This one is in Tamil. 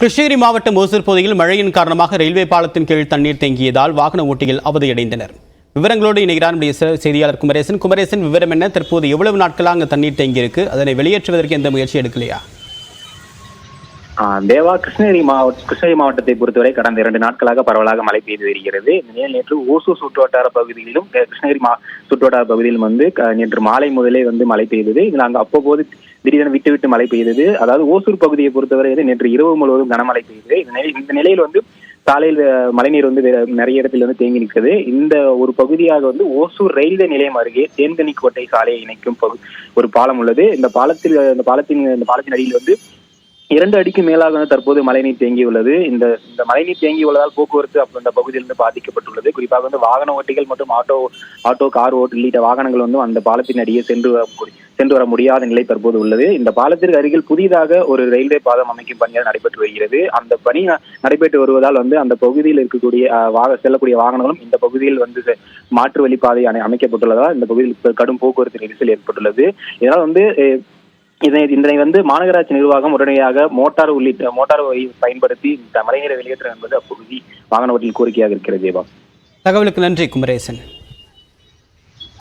கிருஷ்ணகிரி மாவட்டம் ஓசூர் பகுதியில் மழையின் காரணமாக ரயில்வே பாலத்தின் கீழ் தண்ணீர் தேங்கியதால் வாகன ஓட்டிகள் அவதியடைந்தனர். விவரங்களோடு இணைகிறார் நம்முடைய செய்தியாளர் குமரேசன். குமரேசன் விவரம் என்ன? தற்போது எவ்வளவு நாட்களாக அங்கே தண்ணீர் தேங்கியிருக்கு? அதனை வெளியேற்றுவதற்கு எந்த முயற்சி எடுக்கலையா? தேவா கிருஷ்ணகிரி மாவட்ட கிருஷ்ணகிரி மாவட்டத்தை பொறுத்தவரை கடந்த இரண்டு நாட்களாக பரவலாக மழை பெய்து வருகிறது. நிலையில் நேற்று ஓசூர் சுற்றுவட்டார பகுதியிலும் கிருஷ்ணகிரி மா சுற்றுவட்டார பகுதியிலும் வந்து நேற்று மாலை முதலே வந்து மழை பெய்தது. இதில் அங்கே அப்பப்போது திடீரென விட்டு விட்டு மழை பெய்தது. அதாவது ஓசூர் பகுதியை பொறுத்தவரை நேற்று இரவு முழுவதும் கனமழை பெய்தது. இந்த இந்த நிலையில் வந்து சாலையில் மழைநீர் வந்து வேற- நிறைய இடத்தில் வந்து தேங்கி நிற்கிறது. இந்த ஒரு பகுதியாக வந்து ஓசூர் ரயில்வே நிலையம் அருகே தேன்கனிக்கோட்டை சாலையை இணைக்கும் பகு- ஒரு பாலம் உள்ளது. இந்த பாலத்தில் இந்த பாலத்தின் இந்த பாலத்தின் அடியில் வந்து இரண்டு அடிக்கு மேலாக வந்து தற்போது மழைநீர் தேங்கியுள்ளது. இந்த இந்த மழைநீர் தேங்கியுள்ளதால் போக்குவரத்து அப்போ இந்த பகுதியிலிருந்து பாதிக்கப்பட்டுள்ளது. குறிப்பாக வந்து வாகன ஓட்டிகள் மற்றும் ஆட்டோ ஆட்டோ கார் ஓட்டு உள்ளிட்ட வாகனங்கள் வந்து அந்த பாலத்தின் அடியே சென்று சென்று வர முடியாத நிலை தற்போது உள்ளது. இந்த பாலத்திற்கு அருகில் புதிதாக ஒரு ரயில்வே பாதம் அமைக்கும் பணிகள் நடைபெற்று வருகிறது. அந்த பணி நடைபெற்று வருவதால் வந்து அந்த பகுதியில் இருக்கக்கூடிய செல்லக்கூடிய வாகனங்களும் இந்த பகுதியில் வந்து செ- மாற்று வழிப்பாதை அமைக்கப்பட்டுள்ளதால் இந்த பகுதியில் கடும் போக்குவரத்து நெரிசல் ஏற்பட்டுள்ளது. இதனால் வந்து இதனை இதனை வந்து மாநகராட்சி நிர்வாகம் உடனடியாக மோட்டார் உள்ளிட்ட மோட்டார் பயன்படுத்தி இந்த மழைநீரை வெளியேற்ற என்பது அப்பகுதி வாகன ஓட்டில் கோரிக்கையாக இருக்கிறது தேவா தகவலுக்கு நன்றி குமரேசன்.